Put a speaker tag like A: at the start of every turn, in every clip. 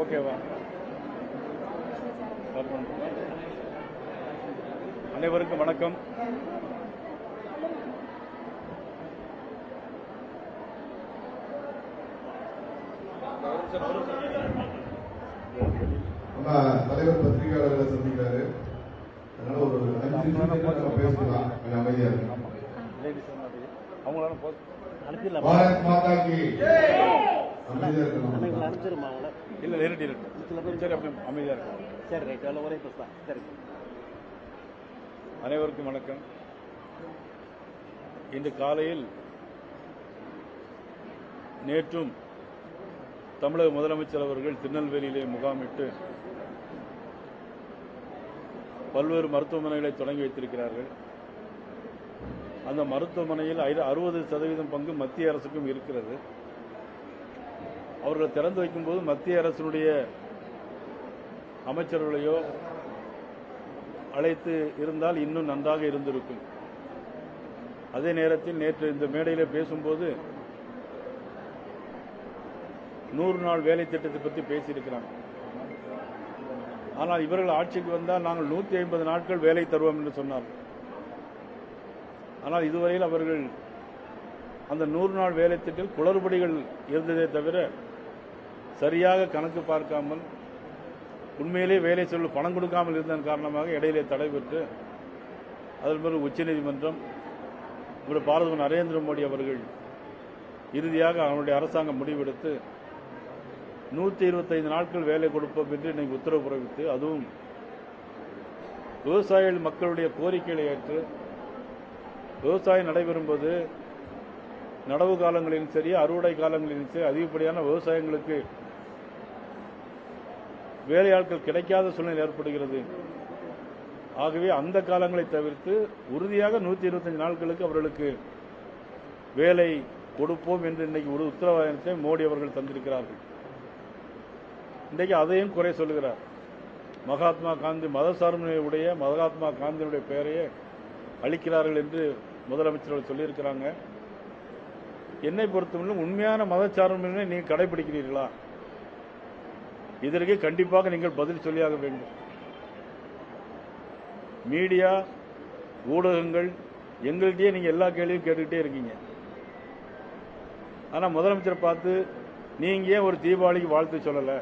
A: ஓகேவா அனைவருக்கும் வணக்கம்.
B: நம்ம தலைவர் பத்திரிகையாளர்களை சந்திக்கிறாரு. அதனால ஒரு அஞ்சு நிமிஷம் நம்ம பேசலாம் கொஞ்சம் அமைதியா இருக்கு
A: லேடிஸ் அவங்களால
B: பாரத் மாதா கி. அமைதியா இருக்கணும்.
A: இல்லை நேரடி இருக்கு சரி அப்படி அமைதியாக இருக்கும்
C: சரி ரைட் அதில் ஒரே பஸ் தான். சரி.
A: அனைவருக்கும் வணக்கம். இன்று காலையில் நேற்றும் தமிழக முதலமைச்சர் அவர்கள் திருநெல்வேலியிலே முகாமிட்டு பல்வேறு மருத்துவமனைகளை தொடங்கி வைத்திருக்கிறார்கள். அந்த மருத்துவமனையில் அறுபது சதவீதம் பங்கு மத்திய அரசுக்கும் இருக்கிறது. அவர்கள் திறந்து வைக்கும்போது மத்திய அரசினுடைய அமைச்சர்களையோ அழைத்து இருந்தால் இன்னும் நன்றாக இருந்திருக்கும். அதே நேரத்தில் நேற்று இந்த மேடையில் பேசும்போது நூறு நாள் வேலை திட்டத்தை பற்றி பேசியிருக்கிறாங்க. ஆனால் இவர்கள் ஆட்சிக்கு வந்தால் நாங்கள் நூற்றி ஐம்பது நாட்கள் வேலை தருவோம் என்று சொன்னார். ஆனால் இதுவரையில் அவர்கள் அந்த நூறு நாள் வேலை திட்டத்தில் குளறுபடிகள் இருந்ததே தவிர சரியாக கணக்கு பார்க்காமல் உண்மையிலே வேலை சொல்ல பணம் கொடுக்காமல் இருந்ததன் காரணமாக இடையிலே தடை பெற்று அதன் பிறகு உச்சநீதிமன்றம் இவர் பாரத நரேந்திர மோடி அவர்கள் இறுதியாக அவனுடைய அரசாங்கம் முடிவெடுத்து நூற்றி இருபத்தைந்து நாட்கள் வேலை கொடுப்போம் என்று இன்னைக்கு உத்தரவு பிறப்பித்து அதுவும் விவசாயிகள் மக்களுடைய கோரிக்கைகளை ஏற்று விவசாயம் நடைபெறும்போது நடவு காலங்களிலும் சரி அறுவடை காலங்களிலும் சரி அதிகப்படியான விவசாயங்களுக்கு வேலையாட்கள் கிடைக்காத சூழ்நிலை ஏற்படுகிறது. ஆகவே அந்த காலங்களை தவிர்த்து உறுதியாக நூற்றி இருபத்தஞ்சு நாட்களுக்கு அவர்களுக்கு வேலை கொடுப்போம் என்று இன்னைக்கு ஒரு உத்தரவாதத்தை மோடி அவர்கள் தந்திருக்கிறார்கள். இன்றைக்கு அதையும் குறை சொல்லுகிறார். மகாத்மா காந்தி மதசார்பினை உடைய மகாத்மா காந்தியினுடைய பெயரையே அளிக்கிறார்கள் என்று முதலமைச்சர்கள் சொல்லியிருக்கிறாங்க. என்னை பொறுத்தவரை உண்மையான மதச்சார்பினை நீங்கள் கடைபிடிக்கிறீர்களா? இதற்கு கண்டிப்பாக நீங்கள் பதில் சொல்லியாக வேண்டும். மீடியா ஊடகங்கள் எங்கள்கிட்டயே நீங்க எல்லா கேள்வியும் கேட்டுக்கிட்டே இருக்கீங்க. ஆனா முதலமைச்சரை பார்த்து நீங்க ஏன் ஒரு தீபாவளிக்கு வாழ்த்து சொல்லல?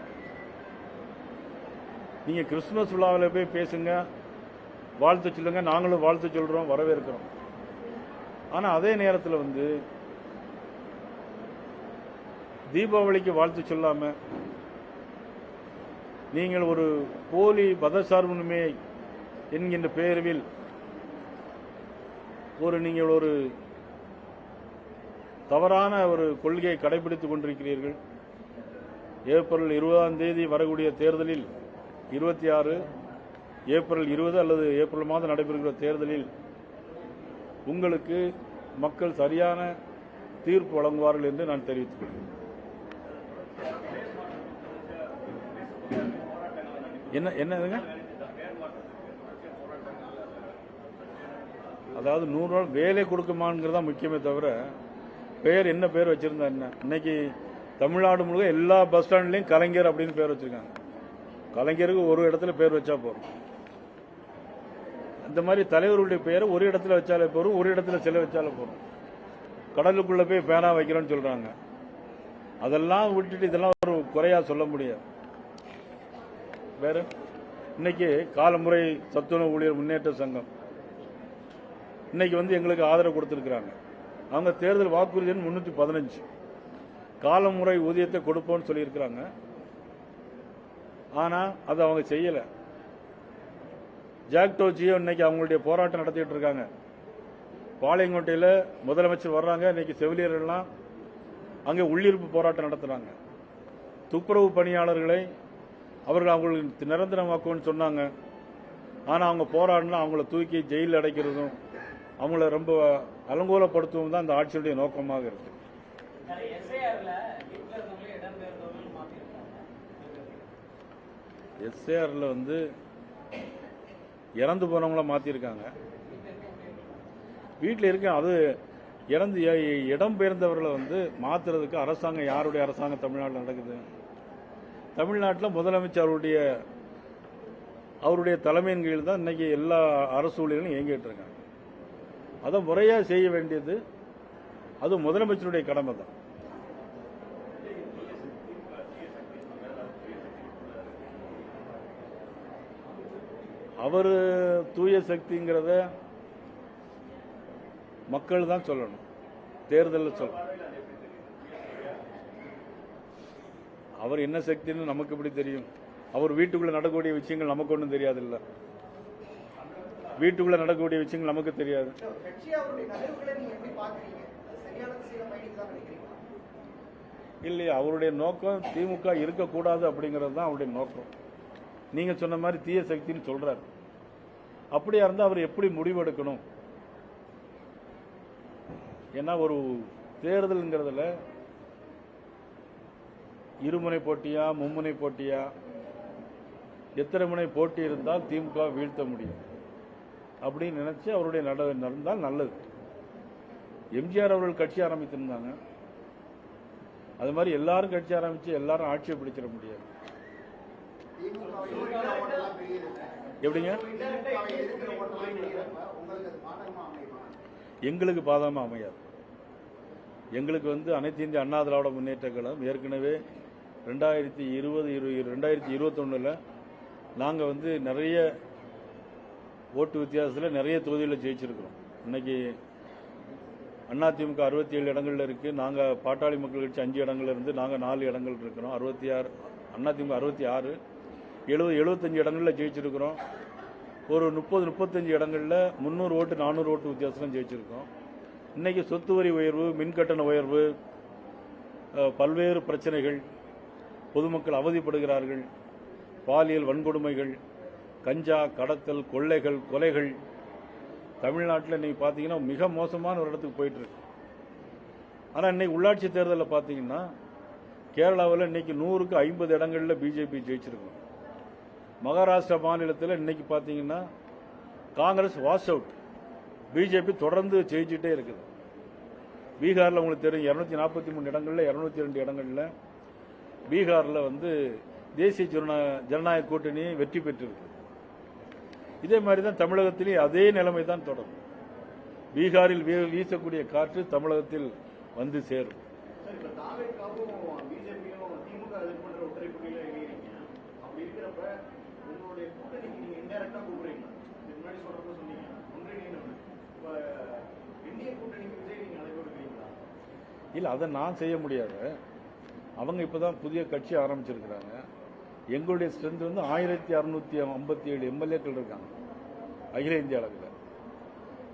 A: நீங்க கிறிஸ்துமஸ் விழாவில் போய் பேசுங்க வாழ்த்து சொல்லுங்க நாங்களும் வாழ்த்து சொல்றோம் வரவேற்கிறோம். ஆனா அதே நேரத்தில் வந்து தீபாவளிக்கு வாழ்த்து சொல்லாம நீங்கள் ஒரு போலி மதசார்புரிமை என்கின்ற பெயர்வில் ஒரு நீங்கள் ஒரு தவறான ஒரு கொள்கையை கடைபிடித்துக் கொண்டிருக்கிறீர்கள். ஏப்ரல் இருபதாம் தேதி வரக்கூடிய தேர்தலில் இருபத்தி ஆறு ஏப்ரல் இருபது அல்லது ஏப்ரல் மாதம் நடைபெறுகிற தேர்தலில் உங்களுக்கு மக்கள் சரியான தீர்ப்பு வழங்குவார்கள் என்று நான் தெரிவித்துக் கொள்கிறேன். என்ன என்னதுங்க அதாவது நூறு வேலை கொடுக்குமாங்கிறது தான் முக்கியமே தவிர பெயர் என்ன பேர் வச்சிருந்தா என்ன? இன்னைக்கு தமிழ்நாடு முழுக்க எல்லா பஸ் ஸ்டாண்ட்லேயும் கலைஞர் அப்படின்னு பேர் வச்சிருக்காங்க. கலைஞருக்கு ஒரு இடத்துல பேர் வச்சா போதும். இந்த மாதிரி தலைவருடைய பெயரை ஒரு இடத்துல வச்சாலே போதும் ஒரு இடத்துல சிலை வச்சாலே போதும். கடலுக்குள்ள போய் பேனா வைக்கிறோம்னு சொல்றாங்க. அதெல்லாம் விட்டுட்டு இதெல்லாம் ஒரு குறையா சொல்ல முடியாது. வேற? இன்னைக்கு காலமுறை சத்துணவு ஊழியர் முன்னேற்ற சங்கம். இன்னைக்கு வந்து எங்களுக்கு ஆதரவு கொடுத்துருக்குறாங்க. அவங்க தேர்தல் வாக்குறுதி முன்னூற்றி பதினஞ்சு. காலமுறை ஊதியத்தை கொடுப்போம்னு சொல்லியிருக்கிறாங்க. ஆனால் அதை அவங்க செய்யலை. ஜாக்டோ ஜியோ இன்னைக்கு அவங்களுடைய போராட்டம் நடத்திட்டு இருக்காங்க. பாளையங்கோட்டையில் முதலமைச்சர் வர்றாங்க. இன்னைக்கு செவிலியர்கள்லாம் அங்கே உள்ளிருப்பு போராட்டம் நடத்துறாங்க. துப்புரவு பணியாளர்களை அவர்கள் அவங்களுக்கு நிரந்தரமாக்கும்னு சொன்னாங்க. ஆனால் அவங்க போராடினா அவங்கள தூக்கி ஜெயிலில் அடைக்கிறதும் அவங்கள ரொம்ப அலங்கோலப்படுத்துவதும் தான் அந்த ஆட்சியுடைய நோக்கமாக இருக்கு. எஸ்ஏஆர்ல வந்து இறந்து போனவங்கள மாத்திருக்காங்க. வீட்டில் இருக்க அது இறந்து இடம் பெயர்ந்தவர்களை வந்து மாத்துறதுக்கு அரசாங்கம் யாருடைய அரசாங்கம் தமிழ்நாட்டில் நடக்குது? தமிழ்நாட்டில் முதலமைச்சர் அவருடைய அவருடைய தலைமையின் கீழ் தான் இன்றைக்கி எல்லா அரசு ஊழியர்களும் இயங்கிட்டு இருக்காங்க. அதை முறையாக செய்ய வேண்டியது அது முதலமைச்சருடைய கடமை தான். அவர் தூய சக்திங்கிறத மக்கள் தான் சொல்லணும். தேர்தலில் சொல்லணும். அவர் என்ன சக்தின்னு நமக்கு எப்படி தெரியும்? அவர் வீட்டுக்குள்ள நடக்கக்கூடிய விஷயங்கள் நமக்கு ஒன்றும் தெரியாதுல்ல. வீட்டுக்குள்ள நடக்கக்கூடிய விஷயங்கள் நமக்கு தெரியாது. இல்லையா அவருடைய நோக்கம் திமுக இருக்கக்கூடாது அப்படிங்கிறது தான் அவருடைய நோக்கம். நீங்க சொன்ன மாதிரி தீய சக்தின்னு சொல்றாரு. அப்படியா இருந்தா அவர் எப்படி முடிவெடுக்கணும் ஏன்னா ஒரு தேர்தல்ங்கிறதுல இருமுனை போட்டியா மும்முனை போட்டியா? எத்தனை முனை போட்டி இருந்தால் திமுக வீழ்த்த முடியும். அப்படின்னு நினைச்சு அவருடைய நட நடந்தால் நல்லது. எம்ஜிஆர் அவர்கள் கட்சி ஆரம்பித்திருந்தாங்க. அது மாதிரி எல்லாரும் கட்சி ஆரம்பிச்சு எல்லாரும் ஆட்சியை பிடிச்சிட முடியாது. எப்படிங்க? எங்களுக்கு பாதகமாக அமையாது. எங்களுக்கு வந்து அனைத்து இந்திய அண்ணா திராவிட முன்னேற்ற கழகம் ஏற்கனவே ரெண்டாயிரத்தி இருபது இரு ரெண்டாயிரத்தி இருபத்தொன்னுல நாங்கள் வந்து நிறைய ஓட்டு வித்தியாசத்தில் நிறைய தொகுதிகளில் ஜெயிச்சிருக்கிறோம். இன்னைக்கு அதிமுக அறுபத்தி ஏழு இடங்களில் இருக்கு. நாங்கள் பாட்டாளி மக்கள் கட்சி அஞ்சு இடங்கள்ல இருந்து நாங்கள் நாலு இடங்கள் இருக்கிறோம். அறுபத்தி ஆறு அதிமுக அறுபத்தி ஆறு எழுபது எழுபத்தஞ்சு இடங்களில் ஜெயிச்சிருக்கிறோம். ஒரு முப்பது முப்பத்தஞ்சு இடங்களில் முந்நூறு ஓட்டு நானூறு ஓட்டு வித்தியாசம் ஜெயிச்சிருக்கோம். இன்னைக்கு சொத்து வரி உயர்வு மின்கட்டண உயர்வு பல்வேறு பிரச்சனைகள் பொதுமக்கள் அவதிப்படுகிறார்கள். பாலியல் வன்கொடுமைகள் கஞ்சா கடத்தல் கொள்ளைகள் கொலைகள் தமிழ்நாட்டில் இன்றைக்கி பார்த்தீங்கன்னா மிக மோசமான ஒரு இடத்துக்கு போயிட்டுருக்கு ஆனால் இன்னைக்கு உள்ளாட்சி தேர்தலில் பார்த்தீங்கன்னா கேரளாவில் இன்னைக்கு நூறுக்கு ஐம்பது இடங்களில் பிஜேபி ஜெயிச்சிருக்கோம். மகாராஷ்டிரா மாநிலத்தில் இன்னைக்கு பார்த்தீங்கன்னா காங்கிரஸ் வாஷ் அவுட் பிஜேபி தொடர்ந்து ஜெயிச்சுட்டே இருக்குது. பீகாரில் உங்களுக்கு தெரியும் இரநூத்தி நாற்பத்தி மூணு இடங்களில் இரநூத்தி ரெண்டு இடங்களில் பீகாரில் வந்து தேசிய ஜனநா- ஜனநாயக கூட்டணி வெற்றி பெற்றிருக்கு. இதே மாதிரி தான் தமிழகத்திலே அதே நிலைமை தான் தொடரும். பீகாரில் வீசக்கூடிய காற்று தமிழகத்தில் வந்து சேரும். இல்ல அதை நான் செய்ய முடியாது. அவங்க இப்பதான் புதிய கட்சி ஆரம்பிச்சிருக்கிறாங்க. எங்களுடைய ஸ்ட்ரென்த் வந்து ஆயிரத்தி அறுநூத்தி ஐம்பத்தி ஏழு எம்எல்ஏக்கள் இருக்காங்க. அகில இந்திய அளவில்.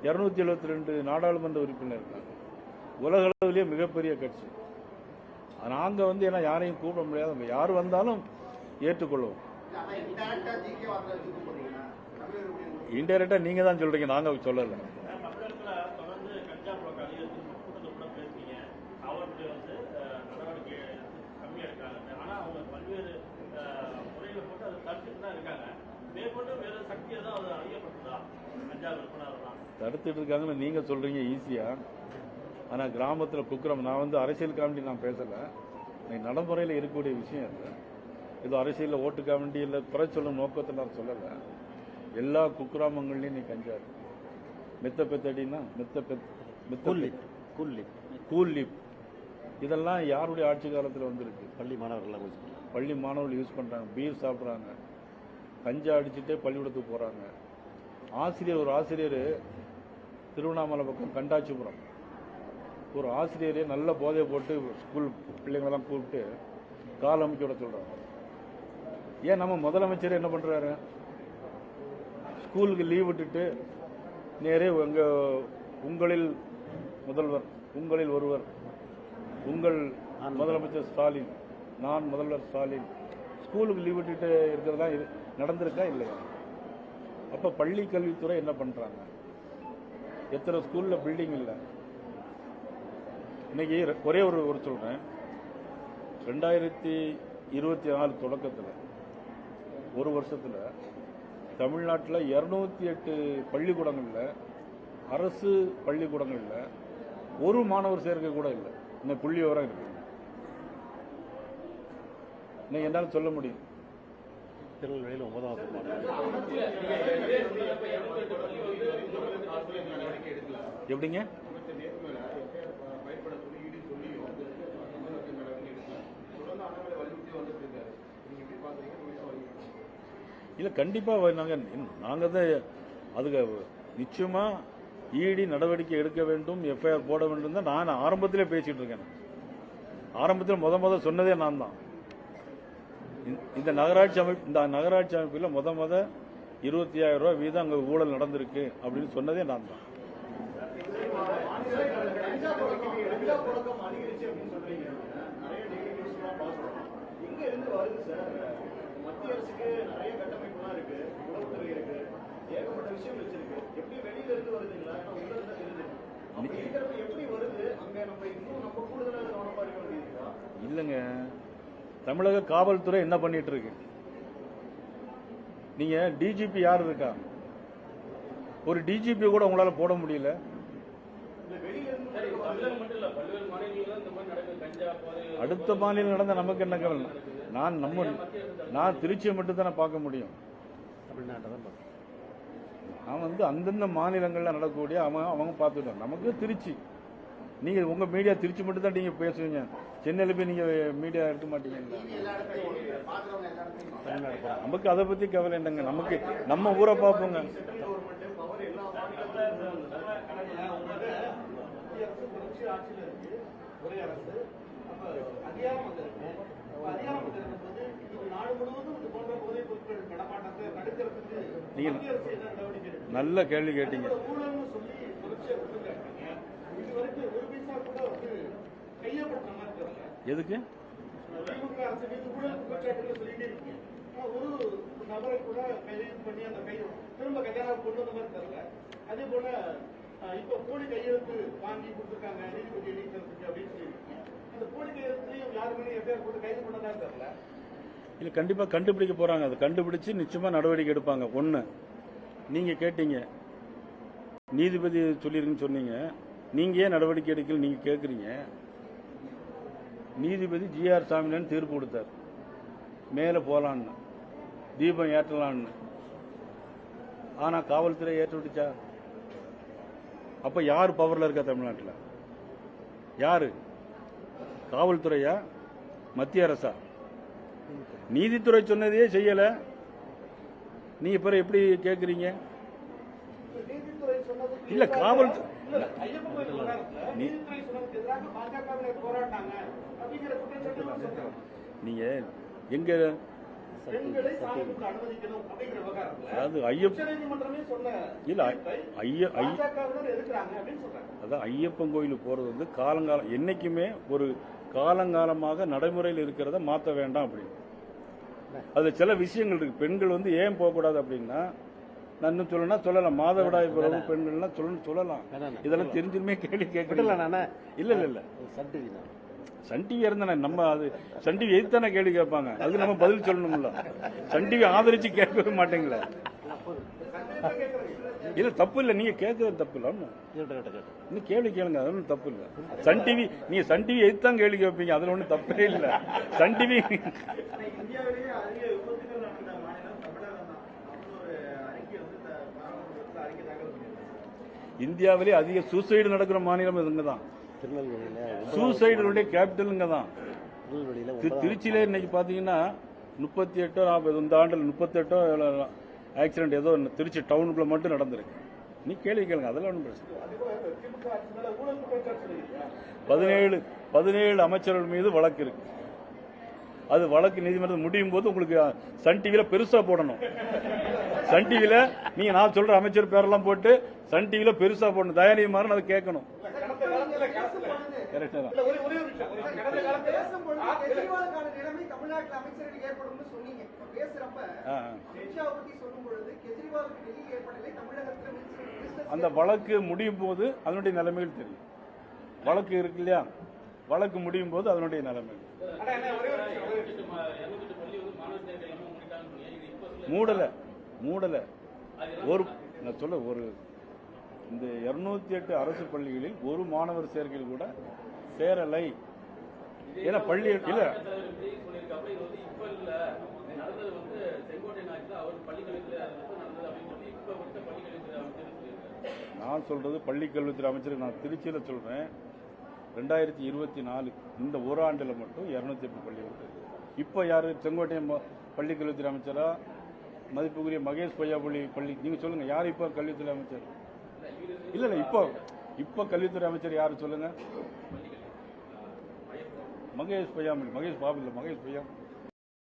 A: இருநூத்தி எழுபத்தி ரெண்டு நாடாளுமன்ற உறுப்பினர் இருக்காங்க. உலக அளவிலேயே மிகப்பெரிய கட்சி. நாங்க வந்து ஏன்னா யாரையும் கூப்பிட முடியாது. யார் வந்தாலும் ஏற்றுக்கொள்வோம். இன்டைரக்டா நீங்க தான் சொல்றீங்க. நாங்க சொல்லல
D: தமிழகத்துல தொடர்ந்து கஞ்சா புழக்கம் அதிகரித்து கூட்டத்தை கூட பேசுறீங்க காவல்துறை வந்து அஹ், நடவடிக்கை கம்மியா இருக்காங்க ஆனா அவங்க பல்வேறு அஹ், முறைகளை போட்டு அதை தடுத்துட்டு தான் இருக்காங்க மேற்கொண்டு வேற சக்தி ஏதாவது அது அதிகப்படுத்துதா கஞ்சா விற்பனாதான்
A: தடுத்துட்டு இருக்காங்கன்னு நீங்க சொல்றீங்க ஈஸியா ஆனா கிராமத்துல குக்கிரம் நான் வந்து அரசியல் காமெடி நான் பேசல. இன்னைக்கு நடைமுறையில் இருக்கக்கூடிய விஷயம் அது. ஏதோ அரசியல்ல ஓட்டு காமெடி இல்ல குறை சொல்லும் நோக்கத்தை நான் சொல்லல. எல்லா குக்கிராமங்கள்லயும் நீ கஞ்சா இருக்கு மெத்த பெத்தடினா மெத்த பெத். மெத்த
C: குல்லி
A: கூல்லீப் இதெல்லாம் யாருடைய ஆட்சி காலத்துல வந்திருக்கு?
C: பள்ளி மாணவர்கள் யூஸ் பண்ணலாம்
A: பள்ளி மாணவர்கள் யூஸ் பண்றாங்க பீர் சாப்பிடுறாங்க. கஞ்சா அடிச்சுட்டே பள்ளிக்கூடத்துக்கு போறாங்க. ஆசிரியர் ஒரு ஆசிரியர் திருவண்ணாமலை பக்கம் கண்டாச்சிபுரம். ஒரு ஆசிரியரே நல்ல போதையை போட்டு ஸ்கூல் பிள்ளைங்களெல்லாம் கூப்பிட்டு கால் அமைக்க விட சொல்கிறாங்க ஏன் நம்ம முதலமைச்சர் என்ன பண்ணுறாரு ஸ்கூலுக்கு லீவ் விட்டுட்டு நேரே எங்கள் உங்களில் முதல்வர் உங்களில் ஒருவர் உங்கள் முதலமைச்சர் ஸ்டாலின் நான் முதல்வர் ஸ்டாலின் ஸ்கூலுக்கு லீவ் விட்டுட்டு இருக்கிறதா நடந்திருக்கா இல்லையா? அப்போ பள்ளி கல்வித்துறை என்ன பண்ணுறாங்க எத்தனை ஸ்கூல்ல பில்டிங் இல்லை. இன்னைக்கு ஒரே ஒரு ஒரு சொல்றேன். ரெண்டாயிரத்தி இருபத்தி நாலு தொடக்கத்தில் ஒரு வருஷத்தில் தமிழ்நாட்டில் இரநூத்தி எட்டு பள்ளிக்கூடங்களில் அரசு பள்ளிக்கூடங்களில் ஒரு மாணவர் சேர்க்கை கூட இல்லை. இந்த புள்ளி விவரம் இருக்கு. இன்னைக்கு என்னால் சொல்ல முடியும்.
E: திருநெல்வேலியில் ஒன்பதாம்
A: எப்படிங்க? இல்லை கண்டிப்பாக நாங்கள் நாங்கள் தான் அதுக்கு நிச்சயமாக இடி நடவடிக்கை எடுக்க வேண்டும் எஃப்ஐஆர் போட வேண்டும் தான் நான் ஆரம்பத்திலே பேசிட்டு இருக்கேன். ஆரம்பத்தில் முத முத சொன்னதே நான் தான். இந்த- இந்த நகராட்சி அமைப்பு இந்த நகராட்சி அமைப்பில் முத முத இருபத்தி ஆயிரம் ரூபாய் வீதம் அங்கே ஊழல் நடந்திருக்கு அப்படின்னு சொன்னதே நான் தான்
C: கஞ்சா புழக்கம் கஞ்சா புழக்கம் அதிகரிச்சு அப்படின்னு சொல்றீங்க நிறைய டெய்லி எங்க இருந்து வருது சார் மத்திய அரசுக்கு நிறைய கட்டமைப்புலாம் இருக்கு உளவுத்துறை இருக்கு ஏகப்பட்ட விஷயம் வச்சிருக்கு எப்படி வெளியில இருந்து வருதுங்களா ஏன்னா உள்ள தெரியுது அப்படி இருக்கிறப்ப எப்படி வருது அங்க நம்ம இன்னும் நம்ம கூடுதலாக கவனமா இருக்க
A: இல்லைங்க. தமிழக காவல்துறை என்ன பண்ணிட்டு இருக்கு? நீங்க டிஜிபி யார் இருக்கா? ஒரு டிஜிபி கூட உங்களால போட முடியல
C: இல்ல வெளியில இருந்து
D: சரி தமிழகம் மட்டும் இல்ல பல்வேறு மாநிலங்களிலும் இந்த மாதிரி நடக்குது கஞ்சா போதை
A: அடுத்த மாநிலம் நடந்த நமக்கு என்ன கவலை? நான் நம்ம நான் திருச்சியை மட்டும் தானே பார்க்க முடியும். நான் வந்து அந்தந்த மாநிலங்கள்ல நடக்கக்கூடிய அவங்க அவங்க பார்த்துட்டோம். நமக்கு திருச்சி. நீங்க உங்க மீடியா திருச்சி மட்டும் தான் நீங்க பேசுவீங்க. சென்னையில போய் நீங்க மீடியா
E: தமிழ்நாடு போகிறோம்
A: நமக்கு அதை பத்தி கவலை என்னங்க நமக்கு நம்ம ஊரை பார்ப்போங்க.
F: ஒரே அரசு அதிகாரம் அங்க இருக்கு அப்ப அதிகாரம் அங்க இருக்கும்போது நாடு முழுவதும் இது போன்ற போதைப் பொருட்கள் நடமாட்டத்தை தடுக்கிறதுக்கு
A: நீங்க-
F: மத்திய அரசு என்ன நடவடிக்கை
A: நல்ல கேள்வி கேட்டீங்க.
F: அதோட ஊழல்னு சொல்லி தொடர்ச்சியா கொடுத்துருக்காங்க இது வரைக்கும் ஒரு பைசா கூட வந்து கையப்படுத்த மாதிரி தெரியல
A: எதுக்கு?
F: திமுக அரசு மீது ஊழல் குற்றச்சாட்டுகள் சொல்லிட்டே இருக்கீங்க ஆனா ஒரு நபரை கூட கைது பண்ணி அந்த கை திரும்ப கையாள கொண்டு வந்த மாதிரி தெரியல அதே போல அஹ், இப்ப போலி கையெழுத்து வாங்கி கொடுத்துருக்காங்க நீதிபதி நீக்கிறதுக்கு அப்படின்னு சொல்லியிருக்கீங்க. இல்லை கண்டிப்பாக
A: இல்ல கண்டிப்பா கண்டுபிடிக்க போறாங்க. அதை கண்டுபிடிச்சு நிச்சயமா நடவடிக்கை எடுப்பாங்க. ஒண்ணு நீங்க கேட்டீங்க. நீதிபதி சொல்லிருக்குன்னு சொன்னீங்க. நீங்க ஏன் நடவடிக்கை எடுக்கல நீங்க கேக்குறீங்க. நீதிபதி ஜிஆர் சாமிநாதன் தீர்ப்பு கொடுத்தார். மேல போலான்னு. தீபம் ஏற்றலான்னு. ஆனா காவல்துறை ஏற்ற விட்டுச்சா அப்ப யார் பவர்ல இருக்கா தமிழ்நாட்டில்? யாரு? காவல்துறையா? மத்திய அரசா? நீதித்துறை சொன்னதையே செய்யல. நீங்க பிறகு எப்படி
F: சொன்னதுக்கு
A: இல்ல, காவல் நீங்க எங்க
F: பெண்களை சாமிக்கு அனுமதிக்கணும் அப்படிங்கிற விவகாரத்துல
A: அதாவது ஐயப்ப
F: உச்சநீதிமன்றமே சொன்ன
A: இல்ல அதான் ஐயப்பன் கோயிலுக்கு போறது வந்து காலங்காலம் என்னைக்குமே ஒரு காலங்காலமாக நடைமுறையில் இருக்கிறத மாற்ற வேண்டாம் அப்படின்னு. அதுல சில விஷயங்கள் இருக்கு. பெண்கள் வந்து ஏன் போகக்கூடாது அப்படின்னா நான் இன்னும் சொல்லணும்னா சொல்லலாம். மாதவிடாய் பிறகு பெண்கள்லாம் சொல்லணும் சொல்லலாம். இதெல்லாம் தெரிஞ்சுமே கேள்வி கேட்கல
E: நானே?
A: இல்ல இல்ல இல்ல
E: சன் டிவி
A: இருந்தானே? நம்ம அது சன் டிவி எதிர்த்தானே கேள்வி கேட்பாங்க? அதுக்கு நம்ம பதில் சொல்லணும்ல. சன் டிவி ஆதரிச்சு கேட்கவே மாட்டீங்களே. இல்ல தப்பு இல்ல. நீங்க கேட்கறது தப்பு இல்ல. இன்னும் கேள்வி கேளுங்க. அது ஒன்றும் தப்பு இல்ல. சன் டிவி நீங்க சன் டிவி எதிர்த்தான் கேள்வி கேட்பீங்க அதுல ஒன்றும் தப்பே இல்ல. சன் டிவி
F: தான்
A: இந்தியாவிலே அதிக சூசைடு நடக்கிற மாநிலம் இதுங்க தான்? சூசைடுடைய கேபிட்டலுங்க தான். திருச்சியில இன்னைக்கு பாத்தீங்கன்னா முப்பத்தி எட்டோ நாற்பது இந்த ஆண்டில் முப்பத்தெட்டோ ஆக்சிடென்ட் ஏதோ ஒண்ணு திருச்சி டவுனுக்குள்ள மட்டும் நடந்திருக்கு நீ கேள்வி கேளுங்க அதெல்லாம் ஒன்றும் பிரச்சனை பதினேழு பதினேழு அமைச்சர்கள் மீது வழக்கு இருக்கு அது வழக்கு நீதிமன்றம் முடியும் போது உங்களுக்கு சன் டிவில பெருசா போடணும் சன் டிவில நீங்க நான் சொல்ற அமைச்சர் பேரெல்லாம் போட்டு சன் டிவில பெருசா போடணும் தயாநிதி மாறன் அதை கேட்கணும்
F: கடந்த காலத்துல காசுல
A: கரெக்டா தான் அந்த வழக்கு முடியும் போது அதனுடைய நிலைமைகள் தெரியும். வழக்கு இருக்கு இல்லையா? வழக்கு முடியும் போது அதனுடைய நிலைமை மூடல மூடல. ஒரு நான் சொல்ல ஒரு இந்த இருநூத்தி எட்டு அரசு பள்ளிகளில் ஒரு மாணவர் சேர்க்கையில் கூட சேரலை. ஏன்னா பள்ளி இல்ல
D: தலைவர் விஜய் சொல்லியிருக்காப்புல இது வந்து இப்ப
A: நான் சொல்றது பள்ளி கல்வித்துறை அமைச்சர் நான் திருச்சியில் சொல்றேன். ரெண்டாயிரத்தி இருபத்தி நாலு இந்த ஓராண்டில் மட்டும் இரநூத்தி எட்டு பள்ளி இப்போ யாரு? செங்கோட்டையன் பள்ளிக்கல்வித்துறை பள்ளி கல்வித்துறை அமைச்சரா? மதிப்புக்குரிய மகேஷ் பொய்யாபள்ளி பள்ளி நீங்க சொல்லுங்க யார் இப்போ கல்வித்துறை அமைச்சர்? இல்ல இல்ல இப்போ இப்போ கல்வித்துறை அமைச்சர் யாரு சொல்லுங்க? மகேஷ் பொய்யாமொழி மகேஷ் பாபு இல்லை மகேஷ் பொய்யாமொழி